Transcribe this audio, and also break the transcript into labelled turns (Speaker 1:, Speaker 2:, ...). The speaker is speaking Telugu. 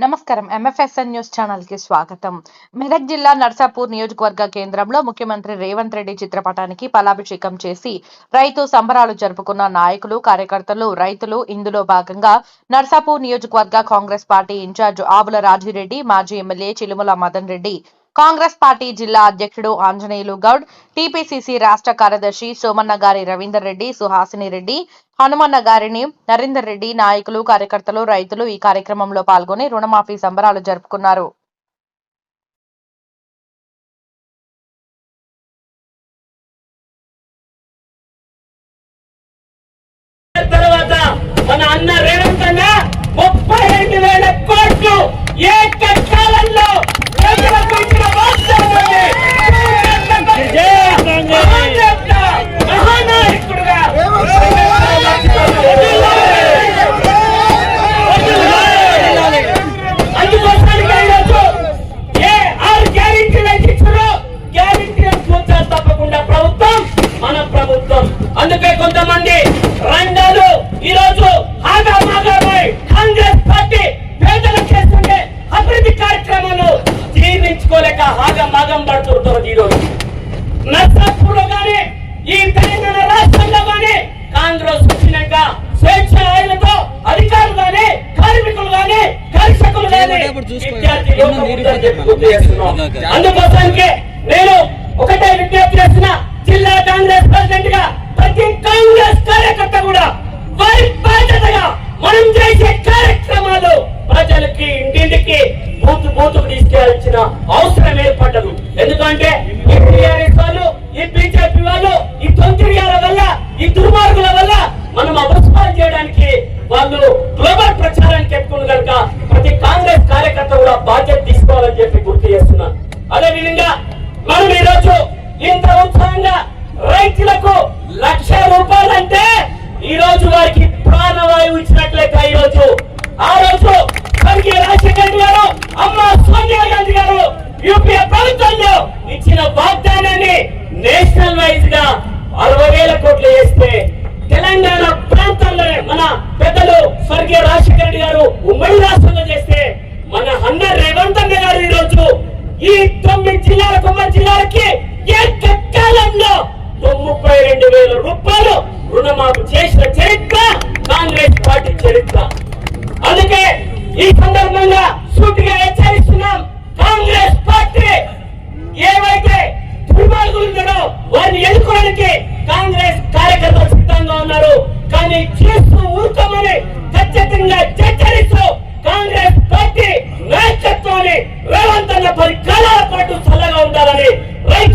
Speaker 1: నమస్కారం. ఎంఎఫ్ఎస్ఎన్ న్యూస్ ఛానల్కి స్వాగతం. మెదక్ జిల్లా నర్సాపూర్ నియోజకవర్గ కేంద్రంలో ముఖ్యమంత్రి రేవంత్ రెడ్డి చిత్రపటానికి పలాభిషేకం చేసి రైతు సంబరాలు జరుపుకున్న నాయకులు కార్యకర్తలు రైతులు ఇందులో భాగంగా నర్సాపూర్ నియోజకవర్గ కాంగ్రెస్ పార్టీ ఇన్ఛార్జ్ ఆవుల రాజిరెడ్డి మాజీ ఎమ్మెల్యే చిలుముల మదన్ రెడ్డి కాంగ్రెస్ పార్టీ జిల్లా అధ్యక్షుడు ఆంజనేయులు గౌడ్ టీపీసీసీ రాష్ట్ర కార్యదర్శి సోమన్న గారి రవీందర్ రెడ్డి సుహాసిని రెడ్డి హనుమన్న గారిని నరేందర్ రెడ్డి నాయకులు కార్యకర్తలు రైతులు ఈ కార్యక్రమంలో పాల్గొని రుణమాఫీ సంబరాలు జరుపుకున్నారు.
Speaker 2: అందుకోసానికే నేను ఒకటే విజ్ఞప్తి చేస్తున్నా జిల్లా కాంగ్రెస్ ప్రెసిడెంట్గా ప్రతి కాంగ్రెస్ కార్యకర్త కూడా వారి బాధ్యతగా మనం చేసే కార్యక్రమాలు ప్రజలకి ఇంటింటికి బూత్ బూత్కు తీసుకెళ్ళాల్సిన అవసరం ఏర్పడ్డదు. ఎందుకంటే ఈ టీఆర్ఎస్ వాళ్ళు ఈ బీజేపీ వాళ్ళు ఈ తొంతిరియాల వల్ల ఈ దుర్మార్గుల వల్ల మనం అభస్పాలు చేయడానికి వాళ్ళు గ్లోబల్ ప్రచారానికి ఎత్తుకున్న కనుక ప్రతి కాంగ్రెస్ కార్యకర్త కూడా బాధ్యత తీసుకోవాలని చెప్పి గుర్తు చేస్తున్నాను అదే విధంగా మనం ఈ రోజు ఇంత రైతులకు లక్ష రూపాయలంటే ఈ రోజు వారికి ప్రాణవాయువు ఇచ్చినట్లయితే ఈ రోజు. ఆ రోజు స్వర్గీయ రాజశేఖర్ గారు అమ్మ సోనియా గాంధీ గారు యూపీఏ ప్రభుత్వంలో ఇచ్చిన వాగ్దానాన్ని నేషనల్ వైజ్గా అరవై వేల కోట్లు వేస్తే తెలంగాణ ప్రాంతంలో మన పెద్దలు స్వర్గీయ రాజశేఖర రెడ్డి గారు ఉమ్మడి రాష్ట్రంలో చేస్తే మన అన్న రేవంత్ అన్న గారు ఈ రోజు ఈ తొమ్మిది జిల్లాలకు తొమ్మిది జిల్లాలకి కాలంలో ముప్పై రెండు వేల రూపాయలు రుణమాఫీ చేసిన చరిత్ర కాంగ్రెస్ పార్టీ చరిత్ర. అందుకే ఈ సందర్భంగా సూటిగా హెచ్చరిస్తున్నాం కాంగ్రెస్ పార్టీ ఏవైతే దుర్మార్గులు వారిని ఎదుర్కోవడానికి కాంగ్రెస్ కార్యకర్తలు సిద్ధంగా ఉన్నారు. కానీ చేస్తూ ఊరుకోమని ఖచ్చితంగా హెచ్చరిస్తూ కాంగ్రెస్ పార్టీ నాయకత్వాన్ని రేవంత్ అన్న పది కాలాల పాటు చల్లగా ఉండాలని